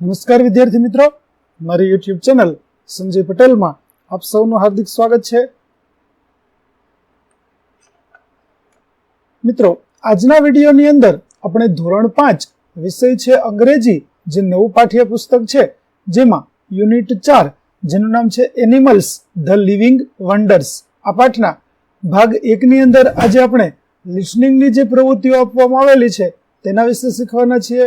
નમસ્કાર વિદ્યાર્થી મિત્રો. મારી યુટ્યુબ ચેનલ સંજય પટેલમાં આપ સૌનું હાર્દિક સ્વાગત છે. મિત્રો, આજના વિડીયોની અંદર આપણે ધોરણ પાંચ વિષય છે અંગ્રેજી, જે નવું પાઠ્યપુસ્તક છે, જેમાં યુનિટ ચાર, જેનું નામ છે એનિમલ્સ, ધ લિવિંગ વન્ડર્સ આ પાઠના ભાગ એકની અંદર આજે આપણે લિસનિંગની જે પ્રવૃત્તિઓ આપવામાં આવેલી છે, તેના વિશે શીખવાના છીએ.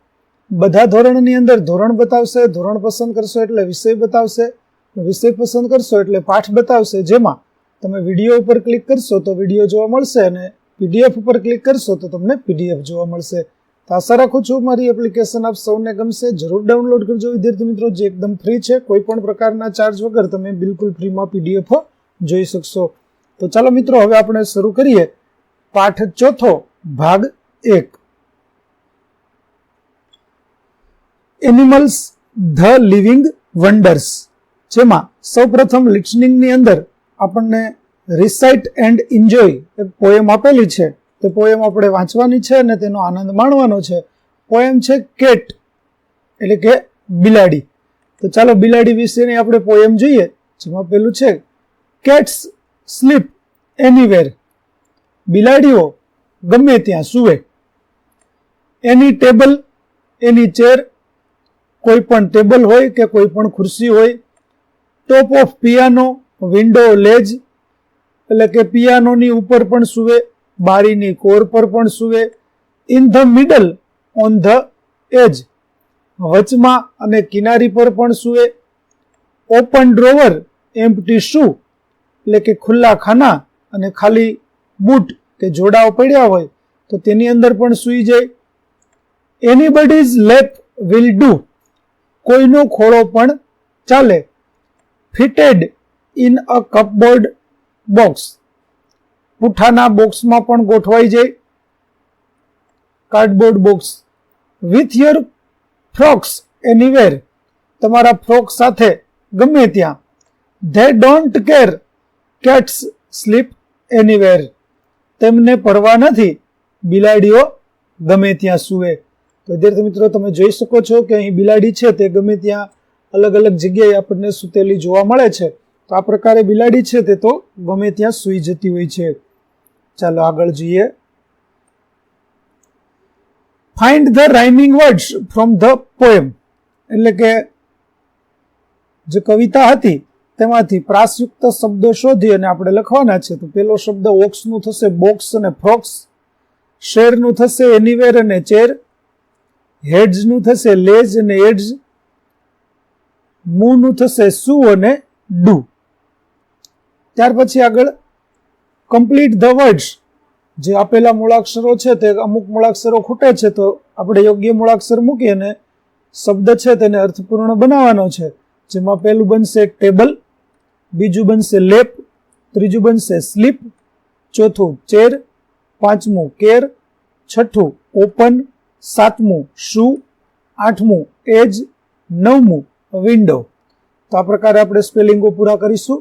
બધા ધોરણની અંદર ધોરણ બતાવશે, ધોરણ પસંદ કરશો એટલે વિષય બતાવશે, વિષય પસંદ કરશો એટલે પાઠ બતાવશે. જેમાં તમે વીડિયો ઉપર ક્લિક કરશો તો વીડિયો જોવા મળશે અને પીડીએફ ઉપર ક્લિક કરશો તો તમને પીડીએફ જોવા મળશે. તો આશા રાખું છું મારી એપ્લિકેશન આપ સૌને ગમશે. જરૂર ડાઉનલોડ કરજો, વિદ્યાર્થી મિત્રો, જે એકદમ ફ્રી છે, કોઈ પણ પ્રકારના ચાર્જ વગર તમે બિલકુલ ફ્રીમાં પીડીએફ જોઈ શકશો. તો ચાલો મિત્રો, હવે આપણે શરૂ કરીએ. પાઠ ચોથો, ભાગ એક. એનિમલ્સ ધ લિવિંગ વન્ડર્સ જેમાં સૌપ્રથમ લિસનિંગની અંદર આપણને રિસાઇટ એન્ડ એન્જોય એક પોએમ આપેલી છે. તે પોએમ આપણે વાંચવાની છે અને તેનો આનંદ માણવાનો છે. પોએમ છે કેટ, એટલે કે બિલાડી. તો ચાલો બિલાડી વિશેની આપણે પોએમ જોઈએ, જેમાં પેલું છે કેટ્સ સ્લીપ એનીવેર બિલાડીઓ ગમે ત્યાં સૂવે. એની ટેબલ એની ચેર કોઈ પણ ટેબલ હોય કે કોઈ પણ ખુરશી હોય top of piano window ledge એટલે કે પિયાનોની ઉપર પણ સૂવે બારીની કોર પર પણ સૂવે in the middle on the edge વચમાં અને કિનારી પર પણ સૂવે ઓપન ડ્રોવર એમ્પટી શૂ એટલે કે ખુલ્લા ખાના અને ખાલી બૂટ કે જોડાઓ પડ્યા હોય, તો તેની અંદર પણ સૂઈ જાય. એનીબડીઝ લેપ વિલ ડુ કોઈનો ખોળો પણ ચાલે. Fitted in a cupboard box પુઠ્ઠાના બોક્સમાં પણ ગોઠવાઈ જાય. Cardboard box with your frocks anywhere તમારા ફ્રોક સાથે ગમે ત્યાં. They don't care cats sleep anywhere તેમને પરવા નથી. બિલાડીઓ ગમે ત્યાં સૂવે. તો વિદ્યાર્થી મિત્રો, તમે જોઈ શકો છો કે અહીં બિલાડી છે તે ગમે ત્યાં અલગ અલગ જગ્યાએ આપણને સૂતેલી જોવા મળે છે. તો આ પ્રકારે બિલાડી છે તે તો ગમે ત્યાં સૂઈ જતી હોય છે. ચાલો આગળ જોઈએ. Find the rhyming words from the poem એટલે કે જે કવિતા હતી તેમાંથી પ્રાસયુક્ત શબ્દો શોધી અને આપણે લખવાના છે. તો પેલો શબ્દ ઓક્સનું થશે બોક્સ અને ફ્રોક્સ. શેરનું થશે એનીવેર અને ચેર. હેડ્સનું થશે લેઝ અને એડ્સ, મૂનું થશે સુ અને ડુ. ત્યાર પછી આગળ કમ્પ્લીટ ધ વર્ડ્સ. જે આપેલા મૂળાક્ષરો છે તે અમુક મૂળાક્ષરો ખૂટે છે તો આપણે યોગ્ય મૂળાક્ષર મૂકી અને શબ્દ છે તેને અર્થપૂર્ણ બનાવવાનો છે. જેમાં પહેલું બનશે ટેબલ, બીજું બનશે લેપ, ત્રીજું બનશે સ્લીપ, ચોથું ચેર, પાંચમું કેર, છઠ્ઠું ઓપન સાતમું, શુ? આઠમું એજ નવમું વિન્ડો તો આ પ્રકારે આપણે સ્પેલિંગો પૂરા કરીશું.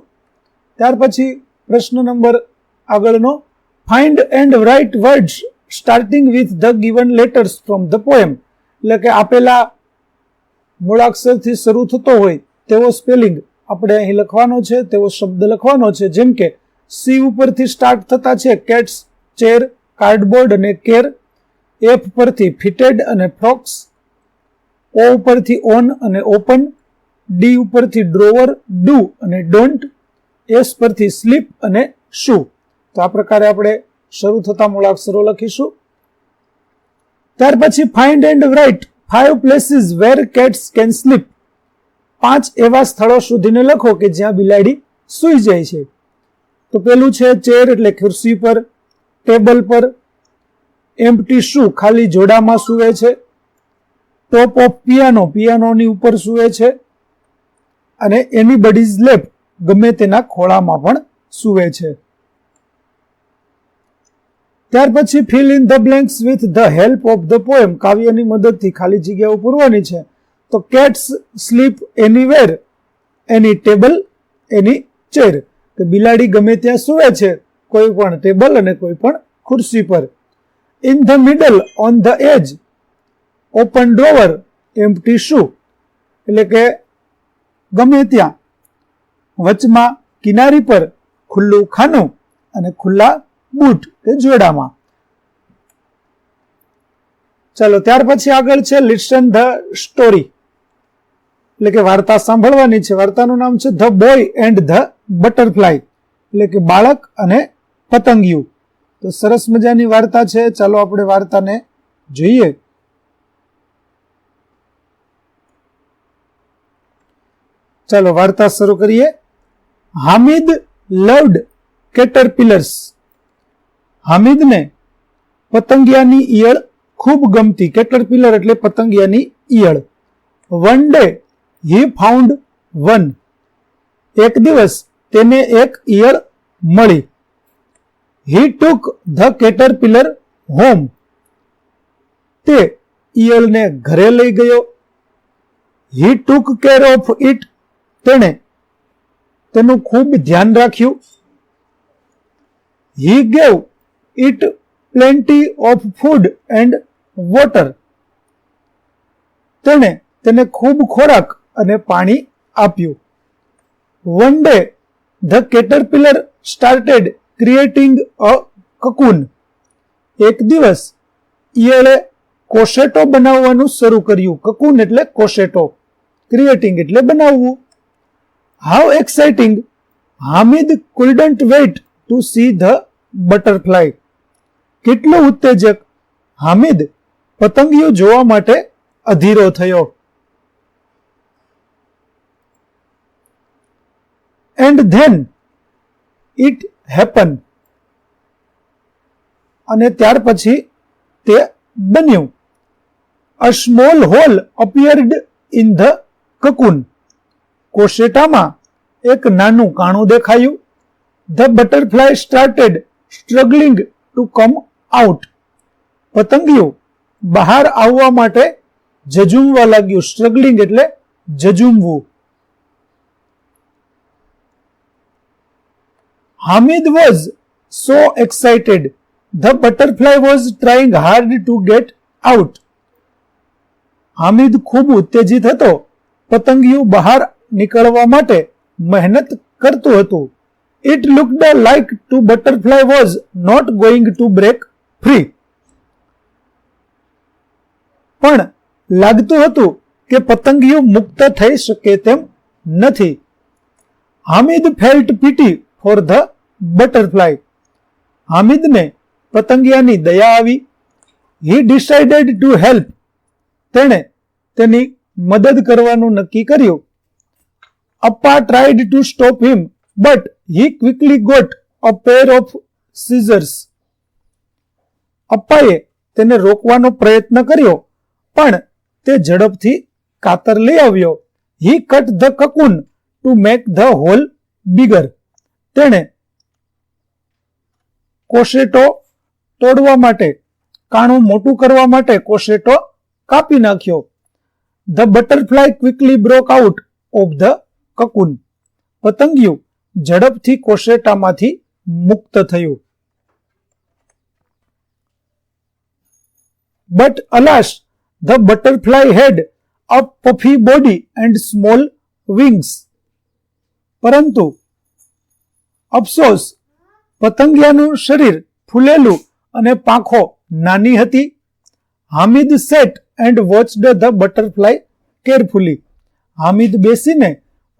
ત્યાર પછી પ્રશ્ન નંબર આગળનો find and write words starting with the given letters from the poem એટલે કે આપેલા મૂળાક્ષરથી શરૂ થતો હોય તેવો સ્પેલિંગ આપણે અહીં લખવાનો છે, તેવો શબ્દ લખવાનો છે. જેમ કે સી ઉપરથી સ્ટાર્ટ થતા છે કેટ્સ ચેર કાર્ડબોર્ડ અને કેર એફ પરથી ફિટેડ અને ફ્રોક્સ ઓ ઉપરથી ઓન અને ઓપન ડી ઉપરથી ડ્રોવર, ડુ અને ડોન્ટ એસ પરથી સ્લીપ અને શુ. તો આ પ્રકારે આપણે શરૂ થતા મૂળાક્ષરો લખીશું. ત્યાર પછી find and write five places where cats can sleep પાંચ એવા સ્થળો શોધીને લખો કે જ્યાં બિલાડી સૂઈ જાય છે. તો પેલું છે ચેર એટલે ખુરશી પર, ટેબલ પર એમ્પટી શું? ખાલી જોડામાં સૂવે છે? ટોપ ઓફ પિયાનો પિયાનોની ઉપર સૂવે છે. અને એની બડીઝ લેપ ગમે તેના ખોળામાં પણ સૂવે છે. ત્યાર પછી fill in the blanks with the help of the poem કાવ્યની મદદથી ખાલી જગ્યાઓ પૂરવાની છે. તો cats sleep anywhere any table any chair કે બિલાડી ગમે ત્યાં સૂવે છે. કોઈ પણ ટેબલ અને કોઈ પણ ખુરશી પર. In the middle on the edge open drawer, empty shoe. એટલે કે ગમે ત્યાં. વચમાં કિનારી પર ખુલ્લું ખાનું અને ખુલ્લા બૂટ કે જોડામાં ચાલો, ત્યાર પછી આગળ છે લિસન ધ સ્ટોરી એટલે કે વાર્તા સાંભળવાની છે. વાર્તાનું નામ છે the boy and the butterfly એટલે કે બાળક અને પતંગિયું. તો સરસ મજાની વાર્તા છે. ચાલો આપણે વાર્તાને જોઈએ. ચાલો વાર્તા શરૂ કરીએ. હામિદ લવડ કેટરપિલર્સ. હામિદને પતંગિયાની ઈયળ ખૂબ ગમતી. કેટરપિલર એટલે પતંગિયાની ઈયળ. One day he found one. એક દિવસ તેને એક ઈયળ મળી. He took the caterpillar home તે ઈયળને ઘરે લઈ ગયો. He took care of it તેણે તેનું ખૂબ ધ્યાન રાખ્યું. He gave it plenty of food and water તેણે તેને ખૂબ ખોરાક અને પાણી આપ્યું. One day the caterpillar started creating a cocoon એક દિવસ ઈયળે કોશેટો બનાવવાનું શરૂ કર્યું. કકુન એટલે કોશેટો. ક્રિએટિંગ એટલે બનાવવું. How exciting Hamid couldn't wait to see the butterfly કેટલું ઉત્તેજક. હામિદ પતંગીઓ જોવા માટે અધીરો થયો. And then it happen. અને ત્યાર પછી તે બન્યું. A small hole appeared in the cocoon કોશેટામાં એક નાનું કાણું દેખાયું. The butterfly started struggling to come out પતંગિયું બહાર આવવા માટે જજુમવા લાગ્યું. સ્ટ્રગલિંગ એટલે જજુમવું. Hamid was so excited the butterfly was trying hard to get out Hamid ખૂબ ઉત્તેજિત હતો. પતંગિયું બહાર નીકળવા માટે મહેનત કરતું હતું. It looked like to butterfly was not going to break free પણ લાગતું હતું કે પતંગિયું મુક્ત થઈ શકે તેમ નથી. Hamid felt pity for the butterfly. હામિદને પતંગિયાની દયા આવી. હી ડિસાઇડેડ ટુ હેલ્પ તેણે તેની મદદ કરવાનું નક્કી કર્યું. Appa tried to stop him but he quickly got a pair of scissors અપ્પાએ તેને રોકવાનો પ્રયત્ન કર્યો, પણ તે ઝડપથી કાતર લઈ આવ્યો. He cut the cocoon to make the hole bigger તેણે કોશેટો તોડવા માટે, કાણું મોટું કરવા માટે કોશેટો કાપી નાખ્યો. The butterfly quickly broke out of the cocoon પતંગિયું ઝડપથી કોશેટામાંથી મુક્ત થયું. But alas the butterfly had a puffy body and small wings પરંતુ, અફસોસ પતંગિયાનું શરીર ફૂલેલું અને પાંખો નાની હતી. Hamid sat and watched the butterfly carefully. Hamid બેસીને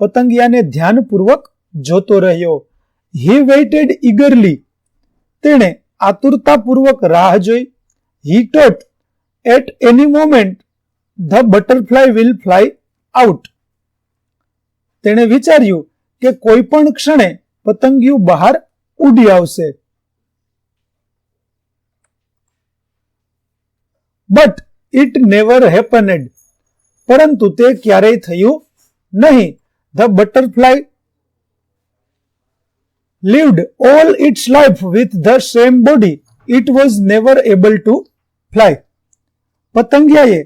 પતંગિયાને ધ્યાનપૂર્વક જોતો રહ્યો. હી વેઇટેડ ઇગરલી તેણે આતુરતાપૂર્વક રાહ જોઈ. He thought, at any moment, the butterfly will fly out. તેણે વિચાર્યું કે કોઈ પણ ક્ષણે પતંગિયું બહાર ઉડી આવશે. બટ ઇટ નેવર હેપનેડ પરંતુ તે ક્યારેય થયું નહીં. The butterfly lived all its life with the same body. It was never able to fly. પતંગિયાએ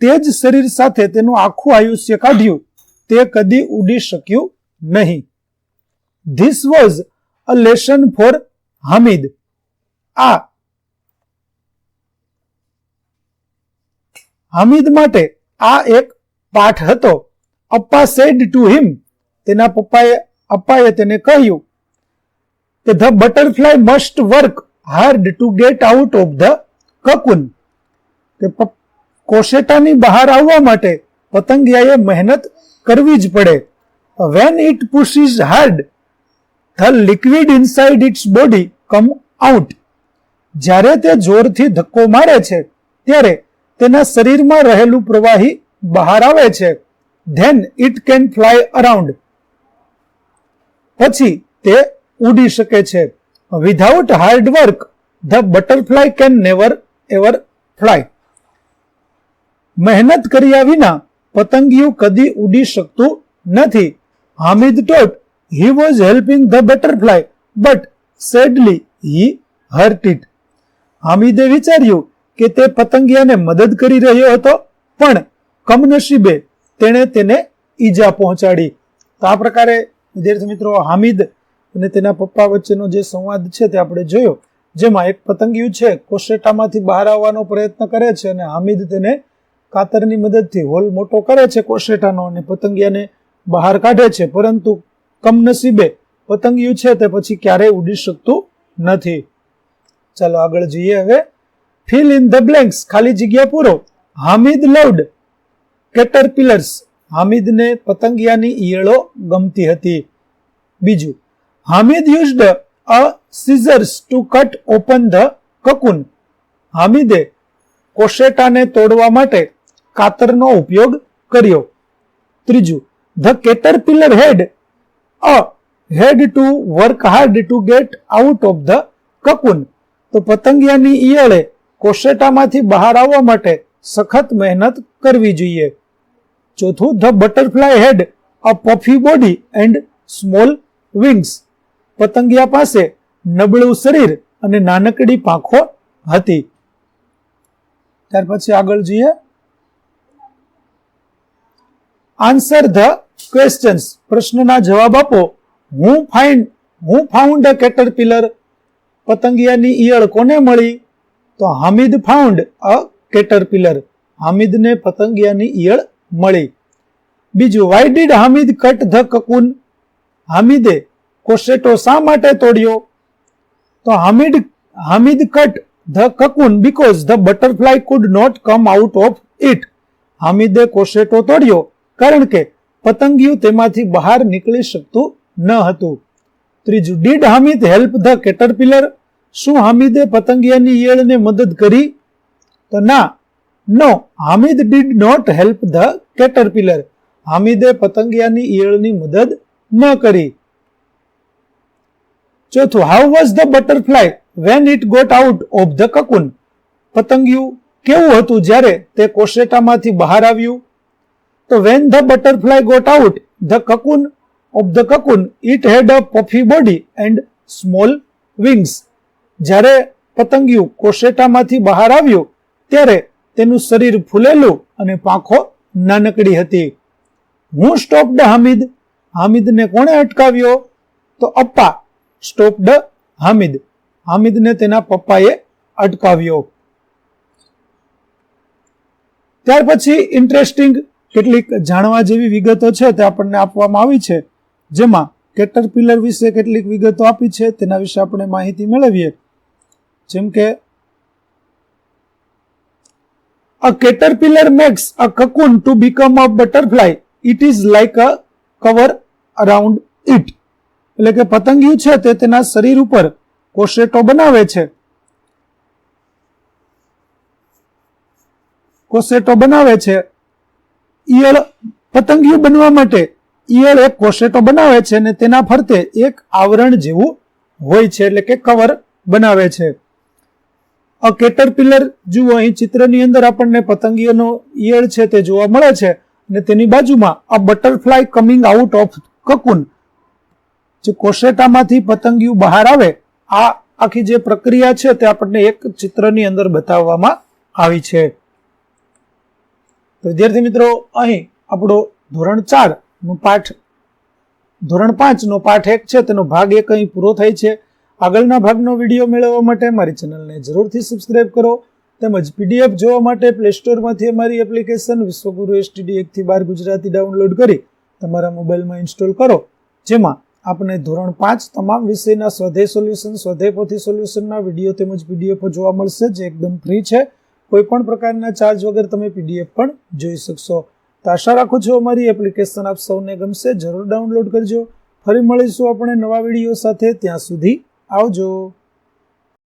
તે જ શરીર સાથે તેનું આખું આયુષ્ય કાઢ્યું. તે કદી ઉડી શક્યું નહીં. This was a lesson for Hamid આ હામિદ માટે આ એક પાઠ હતો. અપ્પા સેડ ટુ હિમ તેના પપ્પાએ, અપ્પાએ તેને કહ્યું કે the butterfly must work hard to get out of the cocoon કે કોશેટાની બહાર આવવા માટે પતંગિયાએ મહેનત કરવી જ પડે. When it pushes hard the liquid inside its body come out. જ્યારે તે જોરથી ધક્કો મારે છે, ત્યારે તેના શરીરમાં રહેલું પ્રવાહી બહાર આવે છે. Then it can fly around પછી તે ઉડી શકે છે. Without hard work the butterfly can never ever fly મહેનત કર્યા વિના પતંગિયું કદી ઉડી શકતું નથી. Hamid thought he was helping the butterfly, but sadly he hurt it હામિદે વિચાર્યું કે તે પતંગિયાને મદદ કરી રહ્યો હતો પણ કમનસીબે તેણે તેને ઈજા પહોંચાડી. તો આ પ્રકારે વિદ્યાર્થી મિત્રો હામિદ અને તેના પપ્પા વચ્ચેનો જે સંવાદ છે તે આપણે જોયો જેમાં એક પતંગિયું છે કોશેટામાંથી બહાર આવવાનો પ્રયત્ન કરે છે અને હામિદ તેને કાતરની મદદથી હોલ મોટો કરે છે કોશેટાનો અને પતંગિયાને બહાર કાઢે છે. પરંતુ કમનસીબે પતંગિયું છે તે પછી ક્યારેય ઉડી શકતું નથી. ચાલો આગળ જઈએ હવે. ફિલ ઇન ધ બ્લેન્ક્સ ખાલી જગ્યા પૂરો. હામિદ લવડ કેટરપિલર્સ હામિદને પતંગિયાની ઈયળો ગમતી હતી. બીજું, Hamid used a scissors to cut open the cocoon હામિદે કોશેટાને તોડવા માટે કાતરનો ઉપયોગ કર્યો. ત્રીજું the caterpillar had a had to work hard to get out of the cocoon. તો પતંગિયાની ઈયળે કોશેટામાંથી બહાર આવવા માટે સખત મહેનત કરવી જોઈએ. ચોથું, the butterfly had, a puffy body and small wings. પતંગિયા પાસે નબળું શરીર અને નાનકડી પાંખો હતી. ત્યાર પછી આગળ જઈએ. આન્સર ધ ક્વેશ્ચન્સ પ્રશ્નના જવાબ આપો. હું ફાઇન્ડ હું ફાઉન્ડ અ કેટરપિલર પતંગિયાની ઈયળ કોને મળી? તો હામિદ ફાઉન્ડ અ કેટરપિલર હામિદને પતંગિયાની ઈયળ મળી. બીજું why did Hamid cut the cocoon હામિદે કોશેટો શા માટે તોડ્યો? તો Hamid Hamid cut the cocoon because the butterfly could not come out of it હામિદે કોશેટો તોડ્યો. કારણ કે પતંગિયું તેમાંથી બહાર નીકળી શકતું ન હતું. ત્રીજું, did Hamid help the caterpillar? શું હામિદે પતંગિયાની ઈયળને મદદ કરી? તો ના, no, Hamid did not help the caterpillar. હામિદે પતંગિયાની ઈયળની મદદ ન કરી. ચોથું, how was the butterfly when it got out of the cocoon? પતંગિયું કેવું હતું જ્યારે તે કોશેટામાંથી બહાર આવ્યું? તો when the butterfly got out the cocoon of the cocoon it had a puffy body and small wings જ્યારે પતંગિયું કોશેટામાંથી બહાર આવ્યું, ત્યારે તેનું શરીર ફૂલેલું અને પાંખો નાનકડી હતી. હું સ્ટોપડ હામિદ. હામિદને કોણે અટકાવ્યો? તો અપ્પા સ્ટોપડ હામિદ. હામિદને તેના પપ્પાએ અટકાવ્યો. ત્યાર પછી ઇન્ટરેસ્ટિંગ કેટલીક જાણવા જેવી વિગતો છે તે આપણને આપવામાં આવી છે. જેમાં કેટરપિલર વિશે કેટલીક વિગતો આપી છે, તેના વિશે આપણે માહિતી મેળવીએ. જેમ કે a caterpillar makes a cocoon to become a butterfly it is like a cover around it એટલે કે પતંગિયું છે તે તેના શરીર ઉપર કોશેટો બનાવે છે. કોશેટો બનાવે છે. ઈયળ પતંગિયું બનવા માટે. ઈયળ એક કોશેટો બનાવે છે અને તેના ફરતે એક આવરણ જેવું હોય છે, એટલે કે કવર બનાવે છે. અ કેટરપિલર જુઓ અહીં ચિત્રની અંદર આપણને પતંગિયાનો ઈયળ છે તે જોવા મળે છે અને તેની બાજુમાં આ butterfly coming out of cocoon જે કોશેટામાંથી પતંગિયું બહાર આવે, આ આખી જે પ્રક્રિયા છે તે આપણને એક ચિત્રની અંદર બતાવવામાં આવી છે. વિદ્યાર્થી મિત્રો, અહીં આપણો ધોરણ ચાર નો પાઠ, ધોરણ પાંચ નો પાઠ એક છે, તેનો ભાગ એક અહીં પૂરો થાય છે. આગળના ભાગનો વીડિયો મેળવવા માટે મારી ચેનલને જરૂરથી સબસ્ક્રાઇબ કરો તેમજ પીડીએફ જોવા માટે પ્લે સ્ટોરમાંથી અમારી એપ્લિકેશન વિશ્વગુરુ એસટીડી એકથી બાર ગુજરાતી ડાઉનલોડ કરી તમારા મોબાઈલમાં ઇન્સ્ટોલ કરો. જેમાં આપણે ધોરણ પાંચ તમામ વિષયના સ્વાધ્યાય સોલ્યુશન સ્વાધ્યાય પોથી સોલ્યુશનના વીડિયો તેમજ પીડીએફ જોવા મળશે, જે એકદમ ફ્રી છે. કોઈ પણ પ્રકારના ચાર્જ વગર તમે પીડીએફ પણ જોઈ શકશો. તો આશા રાખું છું અમારી એપ્લિકેશન આપ સૌને ગમશે. જરૂર ડાઉનલોડ કરજો. ફરી મળીશું આપણે નવા વીડિયો સાથે. ત્યાં સુધી આવજો.